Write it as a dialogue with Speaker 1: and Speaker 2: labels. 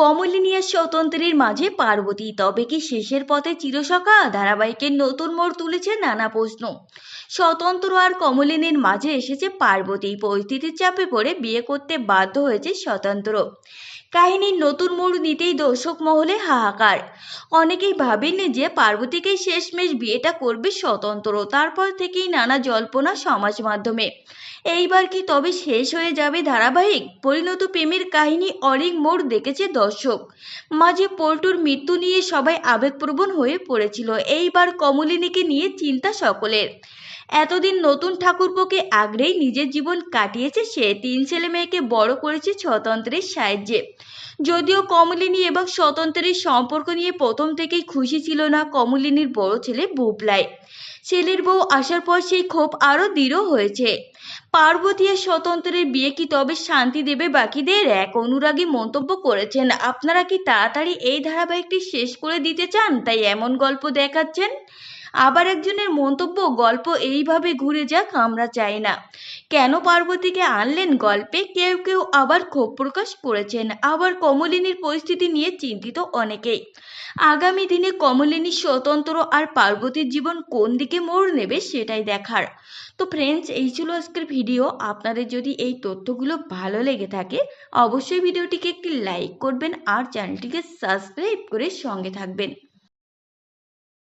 Speaker 1: কমলিনী আর স্বতন্ত্রের মাঝে পার্বতী, তবে কি শেষের পথে চিরসখা ধারাবাহিকের নতুন মোড় তুলেছে নানা প্রশ্ন। স্বতন্ত্র আর কমলিনীর মাঝে এসেছে পার্বতী। পরিস্থিতির চাপে পড়ে বিয়ে করতে বাধ্য হয়েছে স্বতন্ত্র। কাহিনীর নতুন মোড় নিতেই দর্শক মহলে হাহাকার। অনেকেই ভাবেননি যে পার্বতীকেই শেষমেশ বিয়েটা করবে স্বতন্ত্র, তারপর থেকেই নানা জল্পনা সমাজ মাধ্যমে। এইবার কি তবে শেষ হয়ে যাবে ধারাবাহিক? পরিণত প্রেমের কাহিনী অনেক মোড় দেখেছে দর্শক। মাঝে পল্টুর মৃত্যু নিয়ে সবাই আবেগপ্রবণ হয়ে পড়েছিল। এইবার কমলিনীকে নিয়ে চিন্তা সকলের। এতদিন নতুন ঠাকুরপোকে আগড়েই নিজের জীবন কাটিয়েছে সে। তিন ছেলে মেয়েকে বড় করেছে স্বতন্ত্রের সাহায্যে। যদিও কমলিনী এবং স্বতন্ত্রের সম্পর্ক নিয়ে প্রথম থেকেই খুশি ছিল না কমলিনীর বড় ছেলে বুবলাই। ছেলের বউ আসার পর সেই ক্ষোভ আরও দৃঢ় হয়েছে। পার্বতী আর স্বতন্ত্রের বিয়ে কি তবে শান্তি দেবে বাকিদের? এক অনুরাগী মন্তব্য করেছেন, আপনারা কি তাড়াতাড়ি এই ধারাবাহিকটি শেষ করে দিতে চান? তাই এমন গল্প দেখাচ্ছেন আবার একজনের মন্তব্য গল্প এইভাবে ঘুরে যাক, আমরা চাই না। কেন পার্বতীকে আনলেন গল্পে? কেউ কেউ আবার ক্ষোভ প্রকাশ করেছেন। আবার কমলিনীর পরিস্থিতি নিয়ে চিন্তিত অনেকেই। আগামী দিনে কমলিনী স্বতন্ত্র আর পার্বতীর জীবন কোন দিকে মোড় নেবে সেটাই দেখার। তো ফ্রেন্ডস এই ছিল আজকের ভিডিও আপনাদের যদি এই তথ্যগুলো ভালো লেগে থাকে, অবশ্যই ভিডিওটিকে একটি লাইক করবেন আর চ্যানেলটিকে সাবস্ক্রাইব করে সঙ্গে থাকবেন।